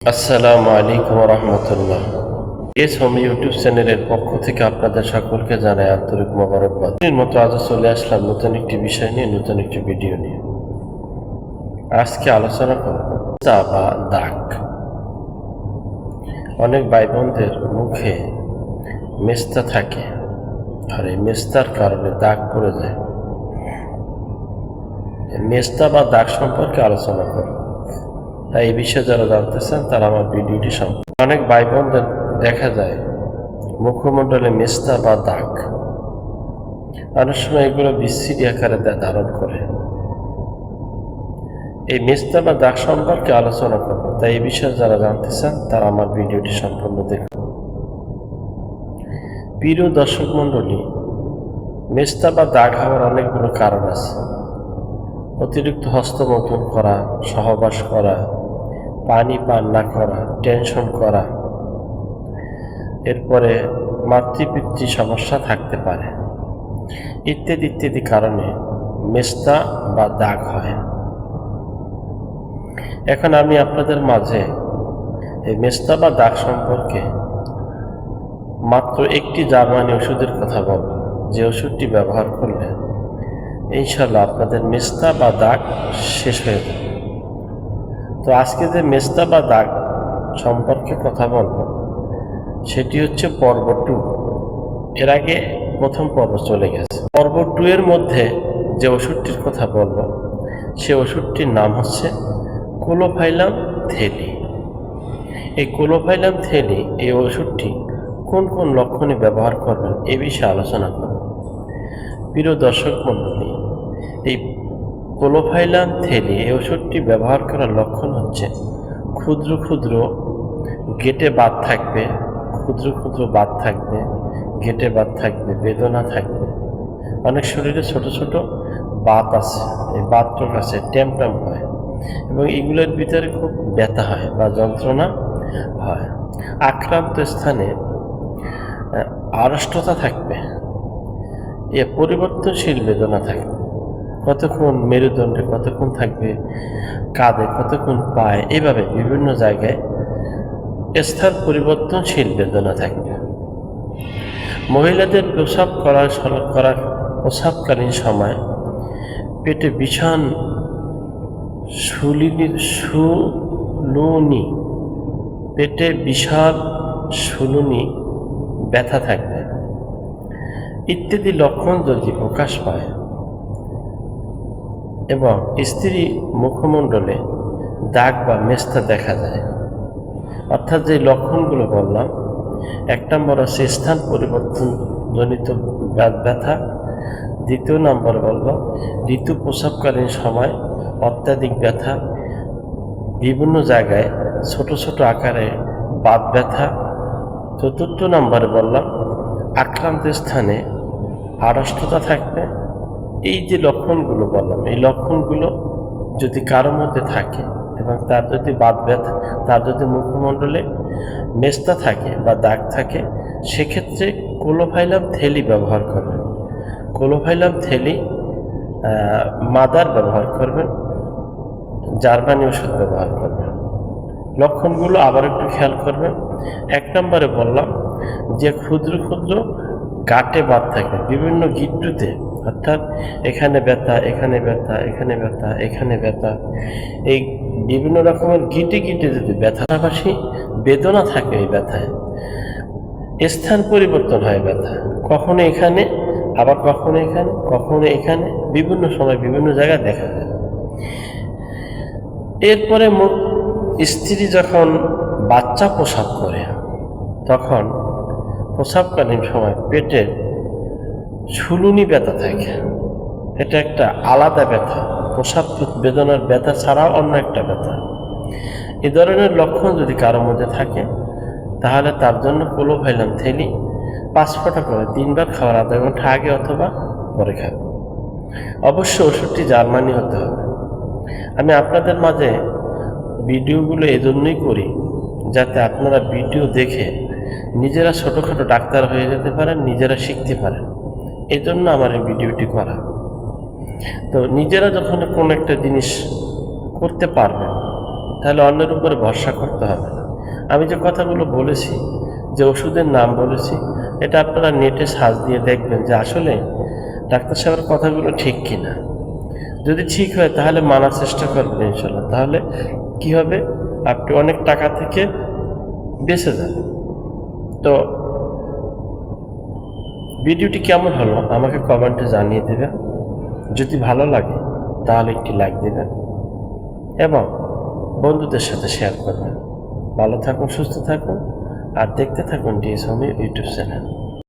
আসসালামু আলাইকুম রহমতুল্লাহ S home YouTube চ্যানেলের পক্ষ থেকে আপনাদের সকলকে জানাই আন্তরিক মোবারকবাদ। মতো আজও চলে আসলাম নতুন একটি বিষয় নিয়ে, নতুন একটি ভিডিও নিয়ে। আজকে আলোচনা বা দাগ। অনেক ভাই বোনদের মুখে মেস্তা থাকে আর এই মেস্তার কারণে দাগ পড়ে যায়। মেস্তা বা দাগ সম্পর্কে আলোচনা করব। তাই এই বিষয়ে যারা জানতে চান তারা আমার ভিডিওটি সম্পর্কে অনেক ভাই বোনদের দেখা যায়, মুখমণ্ডলে মেস্তা বা দাগ। অনেক সময় এগুলো বিচ্ছিরি আকারে ধারণ করে। এই মেস্তা বা দাগ সম্পর্কে আলোচনা করব। তাই এই বিষয়ে যারা জানতে চান তারা আমার ভিডিওটি সম্পূর্ণ দেখুন। প্রিয় দর্শক মণ্ডলী, মেস্তা বা দাগ হওয়ার অনেকগুলো কারণ আছে। অতিরিক্ত হস্তমৈথুন করা, সহবাস করা পানি পান না করা টেনশন করা। এরপরে মাতৃপিতৃ সমস্যা থাকতে পারে। ইত্যাদি ইত্যাদি কারণে মেস্তা বা দাগ হয়। এখন আমি আপনাদের মাঝে এই মেস্তা বা দাগ সম্পর্কে মাত্র একটি জার্মানি ওষুধের কথা বলব। যে ওষুধটি ব্যবহার করলে ইনশাল্লাহ আপনাদের মেস্তা বা দাগ শেষ হয়ে যাবে। তো আজকে যে মেস্তা বা দাগ সম্পর্কে কথা বলব, সেটি হচ্ছে পর্ব টু। এর আগে প্রথম পর্ব চলে গেছে। পর্ব টু এর মধ্যে যে ওষুধটির কথা বলব, সে ওষুধটির নাম হচ্ছে কোলোফাইলাম থেলি এই কোলোফাইলাম থেলি এই ওষুধটি কোন কোন লক্ষণে ব্যবহার করবেন, এ বিষয়ে আলোচনা করব। প্রিয় দর্শক মণ্ডলী, এই কোলোফাইলাম থেলি এই ওষুধটি ব্যবহার করার লক্ষণ হচ্ছে ক্ষুদ্র ক্ষুদ্র গেটে বাদ থাকবে, ক্ষুদ্র ক্ষুদ্র বাদ থাকবে, গেটে বাদ থাকবে, বেদনা থাকবে। অনেক শরীরে ছোট ছোট বাত আছে, এই বাতটার কাছে ট্যাম হয় এবং এগুলোর ভিতরে খুব ব্যথা হয় বা যন্ত্রণা হয়। আক্রান্ত স্থানে আড়ষ্টতা থাকবে, এ পরিবর্তনশীল বেদনা থাকবে। কতক্ষণ মেরুদণ্ডে, কতক্ষণ থাকবে কাঁধে, কতক্ষণ পায়, এভাবে বিভিন্ন জায়গায় স্থান পরিবর্তনশীল বেদনা থাকবে। মহিলাদের প্রসাব করার করার প্রসাবকালীন সময় পেটে ভীষণ সুলিনির সুলুনি, পেটে বিশাল সুলুনি ব্যথা থাকবে। ইত্যাদি লক্ষণ যদি প্রকাশ পায় এবং স্ত্রী মুখমণ্ডলে দাগ বা মেস্তা দেখা যায়। অর্থাৎ যে লক্ষণগুলো বললাম, এক নম্বর হচ্ছে স্থান পরিবর্তনজনিত ব্যা- ব্যথা। দ্বিতীয় নম্বর বলল, ঋতু প্রসাবকালীন সময় অত্যাধিক ব্যথা। বিভিন্ন জায়গায় ছোট ছোট আকারে বাত ব্যথা। চতুর্থ নম্বরে বললাম আক্রান্ত স্থানে আড়ষ্টতা থাকবে। এই যে লক্ষণগুলো বললাম, এই লক্ষণগুলো যদি কারোর মধ্যে থাকে এবং তার যদি বাদ ব্যথা, তার যদি মুখমণ্ডলে মেস্তা থাকে বা দাগ থাকে, সেক্ষেত্রে কোলোফাইলাম থেলি ব্যবহার করবেন। কোলোফাইলাম থেলি মাদার ব্যবহার করবেন, জার্মানি ওষুধ ব্যবহার করবেন। লক্ষণগুলো আবার একটু খেয়াল করবেন। এক নম্বরে বললাম যে ক্ষুদ্র ক্ষুদ্র গাঁটে বাদ থাকে, বিভিন্ন গিট্টুতে অর্থাৎ এখানে ব্যথা এখানে ব্যথা এখানে ব্যথা এখানে ব্যথা। এই বিভিন্ন রকমের গিটে গিটে যদি ব্যথা পাশাপাশি বেদনা থাকে এই ব্যথায়, স্থান পরিবর্তন হয় ব্যথা। কখনো এখানে, আবার কখনো এখানে কখনো এখানে, বিভিন্ন সময় বিভিন্ন জায়গায় দেখা যায়। এরপরে মুখ স্ত্রী যখন বাচ্চা প্রসাব করে, তখন প্রসাবকালীন সময় পেটে ঝুলুনি ব্যথা থাকে। এটা একটা আলাদা ব্যথা, প্রসাব বেদনার ব্যথা ছাড়াও অন্য একটা ব্যথা। এ ধরনের লক্ষণ যদি কারোর মধ্যে থাকে, তাহলে তার জন্য কোলো ভাইলাম থেলি পাঁচ ফোঁটা করে তিনবার খাওয়ার আধা ঘণ্টা আগে অথবা পরে খাবে। অবশ্য ওষুধটি জার্মানি হতে হবে। আমি আপনাদের মাঝে ভিডিওগুলো এজন্যই করি, যাতে আপনারা ভিডিও দেখে নিজেরা ছোটোখাটো ডাক্তার হয়ে যেতে পারেন, নিজেরা শিখতে পারেন। এই জন্য আমার এই ভিডিওটি করা। তো নিজেরা যখন কোনো একটা জিনিস করতে পারবেন তাহলে অন্যের উপরে ভরসা করতে হবে আমি যে কথাগুলো বলেছি, যে ওষুধের নাম বলেছি, এটা আপনারা নেটে সার্চ দিয়ে দেখবেন যে আসলে ডাক্তার সাহেবের কথাগুলো ঠিক কিনা। যদি ঠিক হয়, তাহলে মানার চেষ্টা করবেন ইনশাল্লাহ তাহলে কি হবে? আপনি অনেক টাকা থেকে বেঁচে যাবেন। তো ভিডিওটি কেমন হলো আমাকে কমেন্টে জানিয়ে দেবেন। যদি ভালো লাগে, তাহলে একটি লাইক দেবেন এবং বন্ধুদের সাথে শেয়ার করবেন। ভালো থাকুন, সুস্থ থাকুন, আর দেখতে থাকুন ডিএস ইউটিউব চ্যানেল।